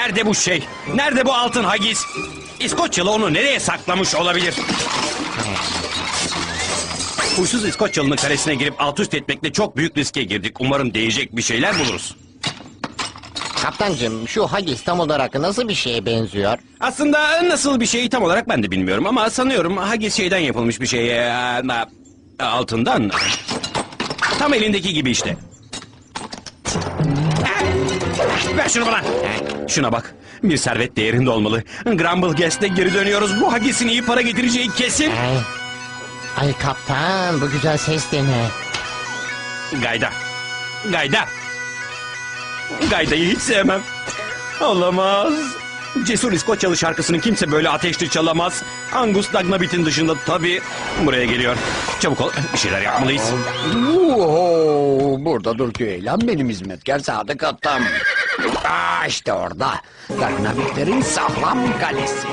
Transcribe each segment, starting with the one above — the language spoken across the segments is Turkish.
Nerede bu şey? Nerede bu altın hagis? İskoçyalı onu nereye saklamış olabilir? Huysuz İskoçyalı'nın kalesine girip alt üst etmekle çok büyük riske girdik. Umarım değecek bir şeyler buluruz. Kaptancım şu Haggis tam olarak nasıl bir şeye benziyor? Aslında nasıl bir şey tam olarak ben de bilmiyorum ama sanıyorum hagis şeyden yapılmış bir şey. e, e, altından. Tam elindeki gibi işte. Ver şunu bana. Şuna bak. Bir servet değerinde olmalı. Grumble Guest'e geri dönüyoruz. Bu hagisin iyi para getireceği kesin. Ay, ay kaptan bu güzel ses de ne? Gayda. Gayda. Gayda'yı hiç sevmem. Olamaz. Cesur İskoçyalı şarkısını kimse böyle ateşli çalamaz. Angus Dagnabit'in dışında tabii buraya geliyor. Çabuk ol bir şeyler yapmalıyız. Oo, burada dur Güeylan benim hizmetkar sadık atam. Aa işte orada. Darnavitlerin sağlam kalesi.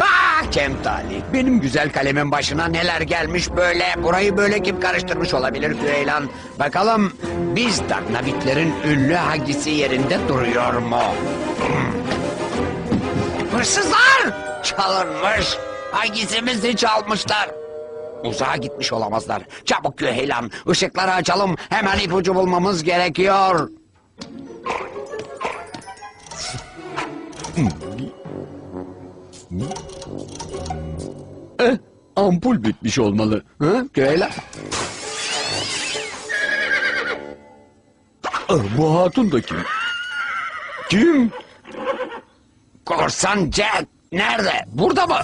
Ah Kemtali. Benim güzel kalemin başına neler gelmiş böyle. Burayı böyle kim karıştırmış olabilir Güeylan? Bakalım biz Darnavitlerin ünlü hagisi yerinde duruyor mu? Hmm. Hırsızlar! Çalınmış. Hagisimizi çalmışlar. Uzağa gitmiş olamazlar. Çabuk Güheylan. Işıkları açalım. Hemen ipucu bulmamız gerekiyor. Eh, ampul bitmiş olmalı. Ha, Güheylan? Ah, bu hatun da kim? Kim? Korsan Jack. Nerede? Burada mı?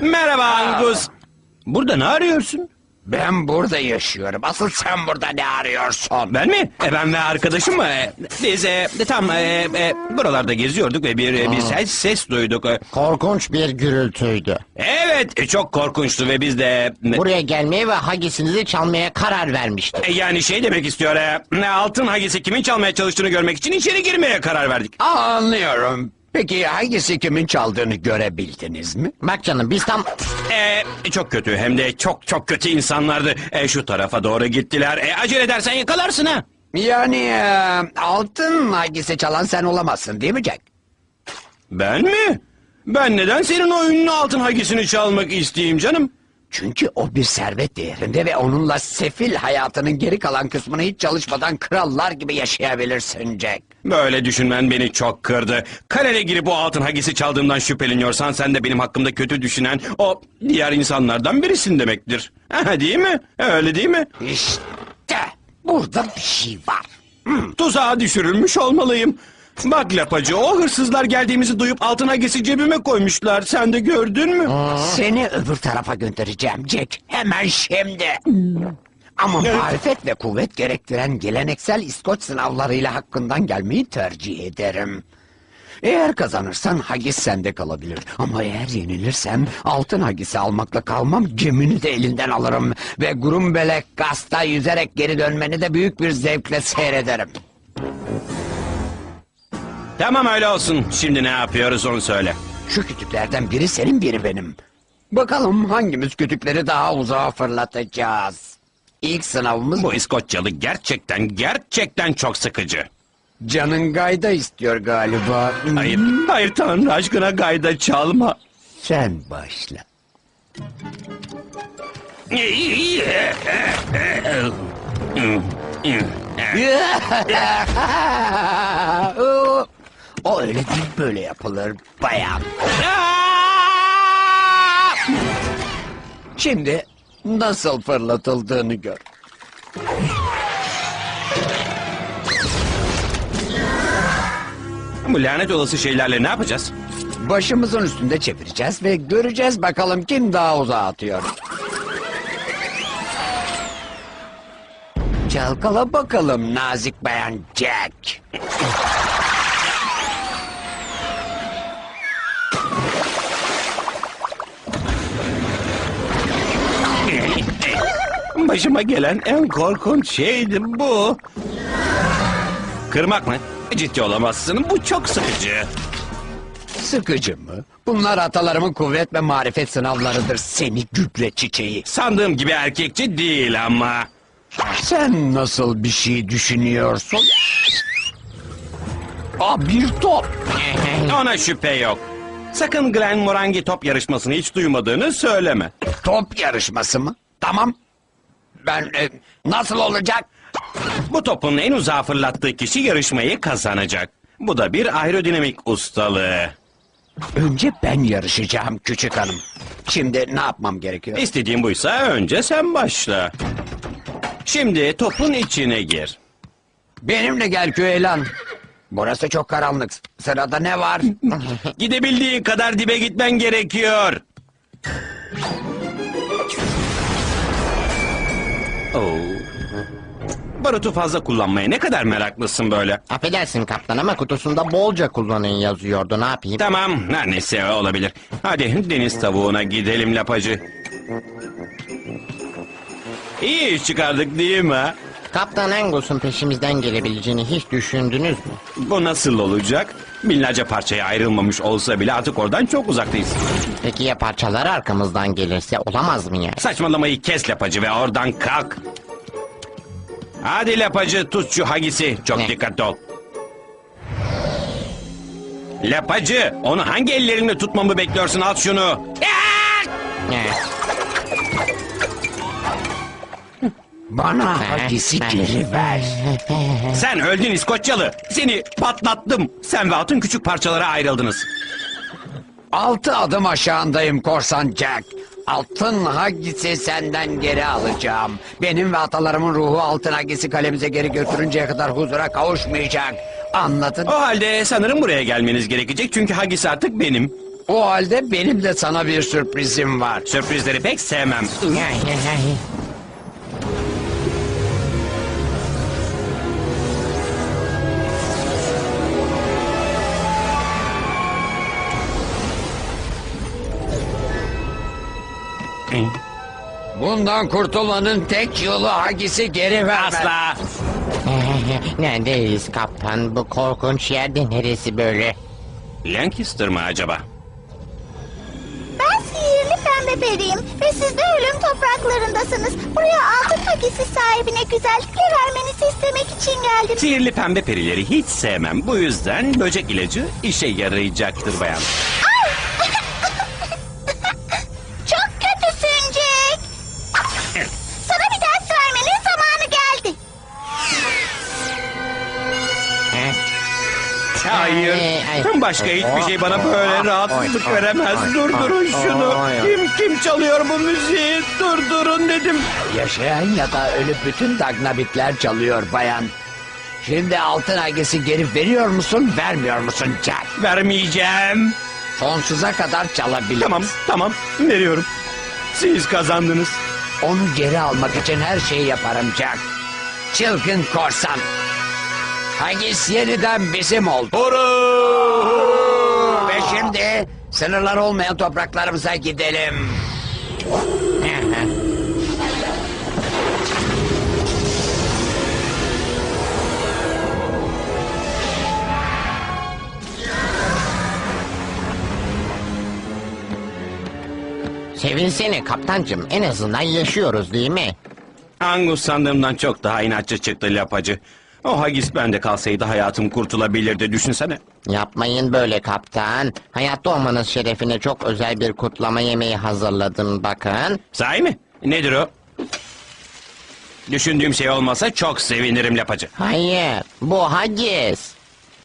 Merhaba Angus. Burada ne arıyorsun? Ben burada yaşıyorum. Asıl sen burada ne arıyorsun? Ben mi? E, ben ve arkadaşım mı? E, biz e, tam e, e, buralarda geziyorduk ve bir, e, bir ses, ses duyduk. E, Korkunç bir gürültüydü. Evet e, çok korkunçtu ve biz de... Buraya gelmeye ve Haggis'inizi çalmaya karar vermiştim. E, Yani şey demek istiyor. E, ne altın hagisi kimin çalmaya çalıştığını görmek için içeri girmeye karar verdik. Aa, anlıyorum. Peki hangisi kimin çaldığını görebildiniz mi? Bak canım biz tam... E, çok kötü hem de çok çok kötü insanlardı. E, şu tarafa doğru gittiler. E, acele edersen yakalarsın ha. Yani e, altın hangisi çalan sen olamazsın değil mi Jack? Ben mi? Ben neden senin o ünlü altın hagisini çalmak isteyeyim canım? Çünkü o bir servet değerinde ve onunla sefil hayatının geri kalan kısmını hiç çalışmadan krallar gibi yaşayabilirsin Jack. Böyle düşünmen beni çok kırdı. Kalene girip o altın hagisi çaldığımdan şüpheleniyorsan sen de benim hakkımda kötü düşünen o diğer insanlardan birisin demektir. Değil mi? Öyle değil mi? İşte burada bir şey var. Tuzağa düşürülmüş olmalıyım. Bak lapacı o hırsızlar geldiğimizi duyup altın hagisi cebime koymuşlar. Sen de gördün mü? Seni öbür tarafa göndereceğim Jack. Hemen şimdi. Ama marifet ve kuvvet gerektiren geleneksel İskoç sınavlarıyla hakkından gelmeyi tercih ederim. Eğer kazanırsan hagis sende kalabilir. Ama eğer yenilirsem altın hagisi almakla kalmam gemini de elinden alırım. Ve Grumbelek gasta yüzerek geri dönmeni de büyük bir zevkle seyrederim. Tamam öyle olsun. Şimdi ne yapıyoruz onu söyle. Şu kütüklerden biri senin biri benim. Bakalım hangimiz kütükleri daha uzağa fırlatacağız. İlk sınavımız Bu İskoçyalı gerçekten gerçekten çok sıkıcı. Canın gayda istiyor galiba. Hayır, hayır Tanrı aşkına gayda çalma. Sen başla. o öyle değil böyle yapılır bayan. Şimdi nasıl fırlatıldığını gör. Bu lanet olası şeylerle ne yapacağız? Başımızın üstünde çevireceğiz ve göreceğiz bakalım kim daha uzağa atıyor. Çalkala bakalım nazik bayan Jack. Başıma gelen en korkunç şeydi bu. Kırmak mı? Ciddi olamazsın. Bu çok sıkıcı. Sıkıcı mı? Bunlar atalarımın kuvvet ve marifet sınavlarıdır seni gübre çiçeği. Sandığım gibi erkekçi değil ama. Sen nasıl bir şey düşünüyorsun? Aa, bir top. Ona şüphe yok. Sakın Glen Morangi top yarışmasını hiç duymadığını söyleme. Top yarışması mı? Tamam. Ben e, nasıl olacak? Bu topun en uzağa fırlattığı kişi yarışmayı kazanacak. Bu da bir aerodinamik ustalığı. Önce ben yarışacağım küçük hanım. Şimdi ne yapmam gerekiyor? İstediğin buysa önce sen başla. Şimdi topun içine gir. Benimle gel Küheylan. Burası çok karanlık. Sırada ne var? Gidebildiğin kadar dibe gitmen gerekiyor. Oo. Barutu fazla kullanmaya ne kadar meraklısın böyle. Affedersin kaptan ama kutusunda bolca kullanın yazıyordu ne yapayım? Tamam, her neyse olabilir. Hadi deniz tavuğuna gidelim lapacı. İyi iş çıkardık değil mi? ha? Kaptan Angus'un peşimizden gelebileceğini hiç düşündünüz mü? Bu nasıl olacak? Binlerce parçaya ayrılmamış olsa bile artık oradan çok uzaktayız. Peki ya parçalar arkamızdan gelirse olamaz mı ya? Saçmalamayı kes lapacı ve oradan kalk. Hadi lapacı tut şu hagisi. Çok Ne? dikkatli ol. Lapacı onu hangi ellerinle tutmamı bekliyorsun al şunu. Eh, Bana hadisi geri ver. Sen öldün İskoçyalı. Seni patlattım. Sen ve atın küçük parçalara ayrıldınız. Altı adım aşağındayım korsan Jack. Altın hagisi senden geri alacağım. Benim ve atalarımın ruhu altın hagisi kalemize geri götürünceye kadar huzura kavuşmayacak. Anladın? O halde sanırım buraya gelmeniz gerekecek çünkü hagisi artık benim. O halde benim de sana bir sürprizim var. Sürprizleri pek sevmem. Bundan kurtulmanın tek yolu hagisi geri vermek. Asla. Neredeyiz kaptan? Bu korkunç yerde neresi böyle? Lancaster mı acaba? Ben sihirli pembe periyim ve siz de ölüm topraklarındasınız. Buraya altın hakisi sahibine güzellikler vermenizi istemek için geldim. Sihirli pembe perileri hiç sevmem. Bu yüzden böcek ilacı işe yarayacaktır bayan. Hayır. Ay, ay. Başka hiçbir şey bana böyle rahatsızlık veremez. Durdurun şunu. Kim kim çalıyor bu müziği? Durdurun dedim. Yaşayan ya da ölüp bütün dagnabitler çalıyor bayan. Şimdi altın hagisi geri veriyor musun vermiyor musun Jack? Vermeyeceğim. Sonsuza kadar çalabilir. Tamam tamam veriyorum. Siz kazandınız. Onu geri almak için her şeyi yaparım Jack. Çılgın korsan. Hagis yeniden bizim oldu. Ve şimdi sınırlar olmayan topraklarımıza gidelim. Sevinsene kaptancım en azından yaşıyoruz değil mi? Angus sandığımdan çok daha inatçı çıktı lapacı. O hagis bende kalsaydı hayatım kurtulabilirdi düşünsene. Yapmayın böyle kaptan. Hayatta olmanız şerefine çok özel bir kutlama yemeği hazırladım bakın. Sahi mi? Nedir o? Düşündüğüm şey olmasa çok sevinirim lapacı. Hayır bu haggis.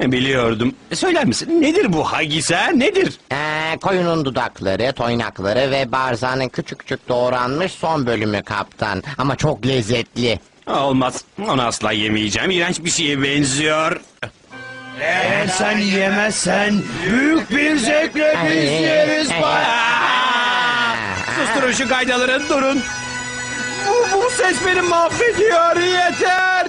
Biliyordum. Söyler misin? Nedir bu hagis ha? Nedir? Ee, koyunun dudakları, toynakları ve barzanın küçük küçük doğranmış son bölümü kaptan. Ama çok lezzetli. Olmaz. Onu asla yemeyeceğim. İğrenç bir şeye benziyor. Eğer sen yemezsen büyük bir zevkle biz yeriz. Susturun şu gaydaları durun. Bu, bu ses beni mahvediyor yeter.